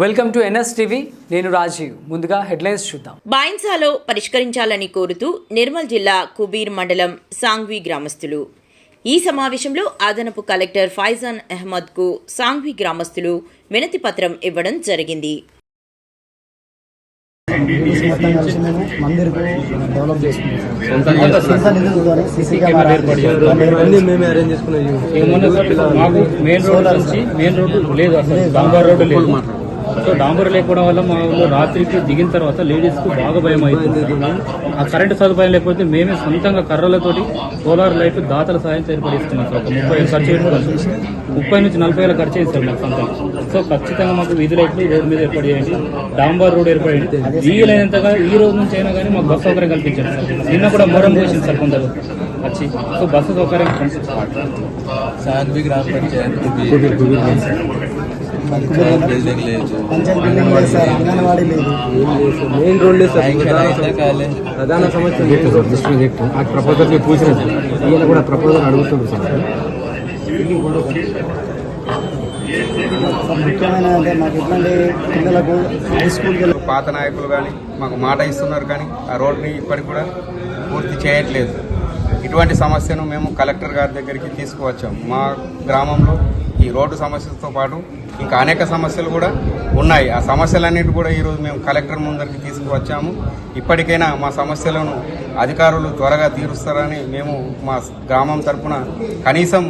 Welcome to NS TV నేను రాజీవ్. ముందుగా headlines చూద్దాం. బాయిన్సాలో పరిష్కరించాలని కోరుతూ నిర్మల్ జిల్లా కుబీర్ మండలం సాంగ్వి గ్రామస్తులు. ఈ సమావేశంలో అదనపు కలెక్టర్ ఫైజాన్ అహ్మద్కు సాంగ్వి గ్రామస్తులు వినతి పత్రం ఇవ్వడం జరిగింది. మెయిన్ రోడ్ నుంచి మెయిన్ రోడ్డు లేదు అసలు. డాంబర్ రోడ్డు లేదు. సో డాంబర్ లేకపోవడం వల్ల మా ఊళ్ళో రాత్రికి దిగిన తర్వాత లేడీస్కు బాగా భయం అవుతుంది ఆ కరెంటు సదుపాయం లేకపోతే మేమే సొంతంగా కర్రలతోటి సోలార్ లైట్ దాతల సాయం ఏర్పడిస్తున్నాం సార్ ఒక ముప్పై వేలు ఖర్చు చేయడం ముప్పై నుంచి నలభై వేల ఖర్చు సార్ మాకు సొంతంగా సో ఖచ్చితంగా మాకు వీధి లైట్లు రోడ్డు మీద ఏర్పాటు చేయండి డాంబర్ రోడ్ ఏర్పాటు చేయండి వీలైనంతగా ఈ రోజు నుంచి అయినా కానీ మాకు బస్సు సౌకర్యం కల్పించండి సార్ నిన్న కూడా మొరం పోసింది సార్ కొందరు వచ్చి సో బస్సు సౌకర్యం గ్రామ పంచాయత్ బిల్డింగ్ లేదు అంగన్వాడీ లేదు మెయిన్ రోడ్ లేదు ప్రధాన సమస్య ఆ ప్రపోజల్ మీరు చూసిన సార్ ఈయన కూడా ప్రపోజల్ అడుగుతుంది సార్ ముఖ్యమైన అంటే మాకు ఎట్లాంటి పిల్లలకు హై స్కూల్కి పాత నాయకులు కానీ మాకు మాట ఇస్తున్నారు కానీ ఆ రోడ్ని ఇప్పటికి కూడా పూర్తి చేయట్లేదు. ఇటువంటి సమస్యను మేము కలెక్టర్ గారి దగ్గరికి తీసుకువచ్చాం. మా గ్రామంలో ఈ రోడ్డు సమస్యలతో పాటు ఇంకా అనేక సమస్యలు కూడా ఉన్నాయి. ఆ సమస్యలన్నిటి కూడా ఈరోజు మేము కలెక్టర్ ముందరికి తీసుకువచ్చాము. ఇప్పటికైనా మా సమస్యలను అధికారులు త్వరగా తీరుస్తారని మేము మా గ్రామం తరఫున కనీసం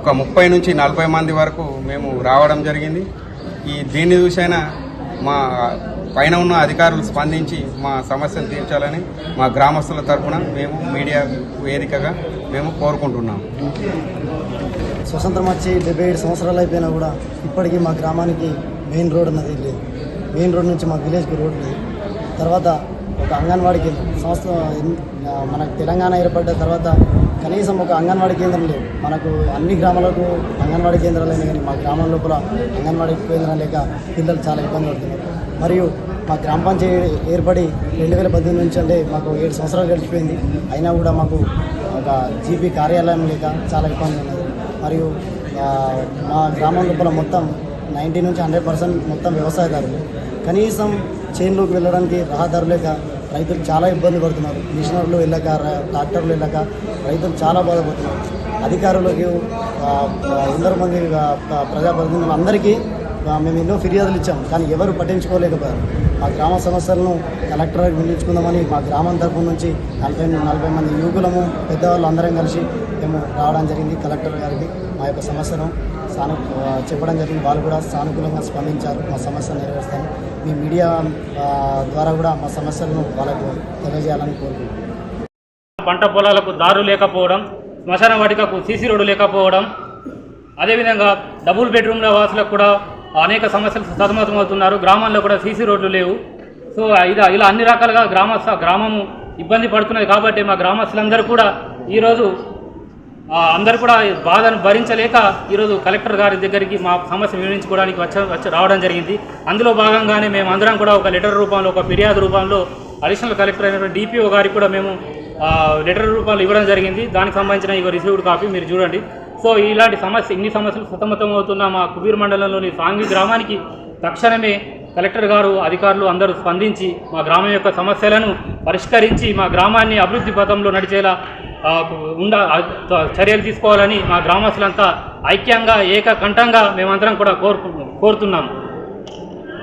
ఒక ముప్పై నుంచి నలభై మంది వరకు మేము రావడం జరిగింది. ఈ దీన్ని చూసైనా మా పైన ఉన్న అధికారులు స్పందించి మా సమస్యను తీర్చాలని మా గ్రామస్తుల తరపున మేము మీడియా వేదికగా మేము కోరుకుంటున్నాము. స్వతంత్రం వచ్చి డెబ్బై ఏడు సంవత్సరాలు అయిపోయినా కూడా ఇప్పటికీ మా గ్రామానికి మెయిన్ రోడ్ అన్నది లేదు. మెయిన్ రోడ్ నుంచి మా విలేజ్కి రోడ్ లేదు తర్వాత ఒక అంగన్వాడీ కేంద్రం. సంస్థ మనకు తెలంగాణ ఏర్పడ్డ తర్వాత కనీసం ఒక అంగన్వాడీ కేంద్రం లేదు. మనకు అన్ని గ్రామాలకు అంగన్వాడీ కేంద్రాలు అయినా కానీ మా గ్రామం లోపల అంగన్వాడీ కేంద్రం లేక పిల్లలు చాలా ఇబ్బంది పడుతున్నారు. మరియు మా గ్రామ పంచాయతీ ఏర్పడి రెండు వేల పద్దెనిమిది నుంచి అంటే మాకు ఏడు సంవత్సరాలు గడిచిపోయింది. అయినా కూడా మాకు ఒక జీపీ కార్యాలయం లేక చాలా ఇబ్బంది ఉన్నది. మరియు మా గ్రామం లోపల మొత్తం నైంటీ నుంచి హండ్రెడ్ పర్సెంట్ మొత్తం వ్యవసాయదారులు. కనీసం చేన్లోకి వెళ్ళడానికి రహదారు లేక రైతులు చాలా ఇబ్బంది పడుతున్నారు. మిషనర్లు వెళ్ళక ట్రాక్టర్లు వెళ్ళక రైతులు చాలా బాధపడుతున్నారు. అధికారులకు ఎందరో మంది ప్రజాప్రతినిధులు అందరికీ మేము ఎన్నో ఫిర్యాదులు ఇచ్చాం. కానీ ఎవరు పట్టించుకోలేకపోయారు. మా గ్రామ సమస్యలను కలెక్టర్ వినియోగించుకుందామని మా గ్రామం తరపు నుంచి నలభై నలభై మంది యువకులము పెద్దవాళ్ళు అందరం కలిసి మేము రావడం జరిగింది. కలెక్టర్ గారికి మా యొక్క సమస్యను సాను చెప్పడం జరిగింది. వాళ్ళు కూడా సానుకూలంగా స్పందించారు. మా సమస్యను నెరవేరుస్తాను మీ మీడియా ద్వారా కూడా మా సమస్యలను వాళ్ళకు తెలియజేయాలని కోరుకుంటున్నాను పంట పొలాలకు దారు లేకపోవడం శ్మశాన వాటికకు సీసీ రోడ్డు లేకపోవడం అదేవిధంగా డబుల్ బెడ్రూమ్ల వాసులకు కూడా అనేక సమస్యలు సతమతమవుతున్నారు గ్రామాల్లో కూడా సీసీ రోడ్లు లేవు. సో ఇది ఇలా అన్ని రకాలుగా గ్రామ గ్రామము ఇబ్బంది పడుతున్నది కాబట్టి మా గ్రామస్తులందరూ కూడా ఈరోజు అందరు కూడా బాధను భరించలేక ఈరోజు కలెక్టర్ గారి దగ్గరికి మా సమస్య వివరించుకోవడానికి వచ్చ వచ్చి రావడం జరిగింది. అందులో భాగంగానే మేము అందరం కూడా ఒక లెటర్ రూపంలో ఒక ఫిర్యాదు రూపంలో అడిషనల్ కలెక్టర్ అయినటువంటి డిపిఓ గారికి కూడా మేము లెటర్ రూపంలో ఇవ్వడం జరిగింది. దానికి సంబంధించిన ఇక రిసీవ్డ్ కాపీ మీరు చూడండి. సో ఇలాంటి సమస్య ఇన్ని సమస్యలు సతమతం అవుతున్న మా కుబీర్ మండలంలోని సాంగి గ్రామానికి తక్షణమే కలెక్టర్ గారు అధికారులు అందరూ స్పందించి మా గ్రామం యొక్క సమస్యలను పరిష్కరించి మా గ్రామాన్ని అభివృద్ధి పథంలో నడిచేలా ఉండ చర్యలు తీసుకోవాలని మా గ్రామస్తులంతా ఐక్యంగా ఏకకంఠంగా మేమందరం కూడా కోరుకు కోరుతున్నాము.